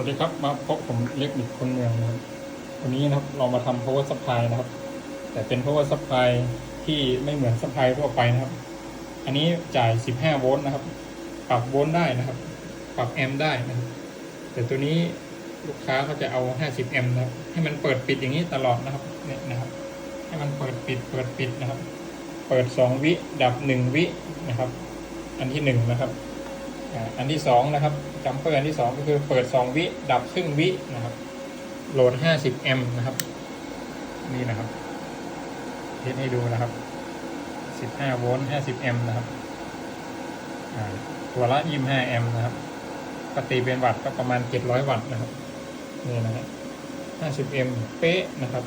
สวัสดีครับมาพบผมเล็กดิกคนเมืองนะครับวันนี้นะครับเรามาทำ power supply นะครับ แต่เป็น power supply ที่ไม่เหมือน supply ทั่วไปนะครับ อันนี้จ่าย 15 โวลต์นะครับ ปรับโวลต์ได้นะครับ ปรับแอมป์ได้นะครับแต่ตัวนี้ลูกค้าเขาจะเอา 50 แอมป์นะครับ ให้มันเปิดปิดอย่างนี้ตลอดนะครับเนี่ยนะครับ ให้มันเปิดปิดเปิดปิดนะครับ เปิด 2 วิดับ 1 วินะครับ อันที่ 1 นะครับ อันที่สองนะครับจัมเปอร์อันที่สองก็คือเปิดสองวิดับครึ่งวินะครับ โหลดห้าสิบแอมป์นะครับ นี่นะครับเทสให้ดูนะครับสิบห้าโวลต์ห้าสิบแอมป์นะครับตัวละยี่ห้าแอมป์นะครับปกติเป็นวัตต์ก็ประมาณเจ็ดร้อยวัตต์นะครับนี่นะฮะห้าสิบแอมป์เป๊ะนะครับ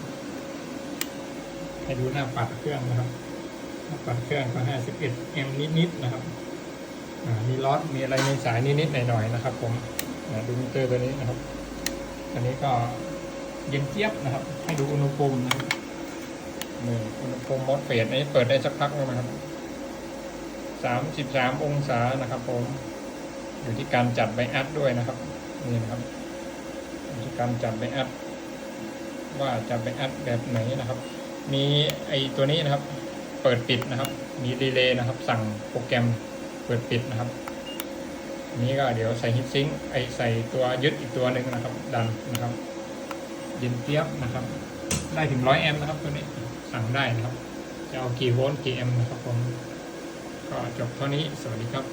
ให้ดูหน้าปัดเครื่องนะครับหน้าปัดเครื่องก็ห้าสิบเอ็ดแอมป์นิดๆนะครับ มีล็อตมีอะไรในสายนิดๆหน่อยๆนะครับ ผมดูมิเตอร์ตัวนี้นะครับอันนี้ก็เย็นเจี๊ยบนะครับ ให้ดูอุณหภูมินะครับนี่งอุณหภูมิมดเฟสนี้เปิดได้สักพักแล้วนะครับสามสิบสามองศานะครับ ผม อยู่ที่การจัดไบอัดด้วยนะครับนี่นะครับอยู่ที่การจัดไบอัดว่าจะไบอัดแบบไหนนะครับ มีไอตัวนี้นะครับ เปิดปิดนะครับ มีรีเลย์นะครับ สั่งโปรแกรม เปิดปิดนะครับนี้ก็เดี๋ยวใส่ฮิตซิงไอใส่ตัวยึดอีกตัวหนึ่งนะครับ ดันนะครับเย็นเทียบนะครับ ได้ถึงร้อยแอมป์นะครับตัวนี้สั่งได้นะครับ จะเอากี่โวลต์กี่แอมป์นะครับผมก็จบเท่านี้สวัสดีครับ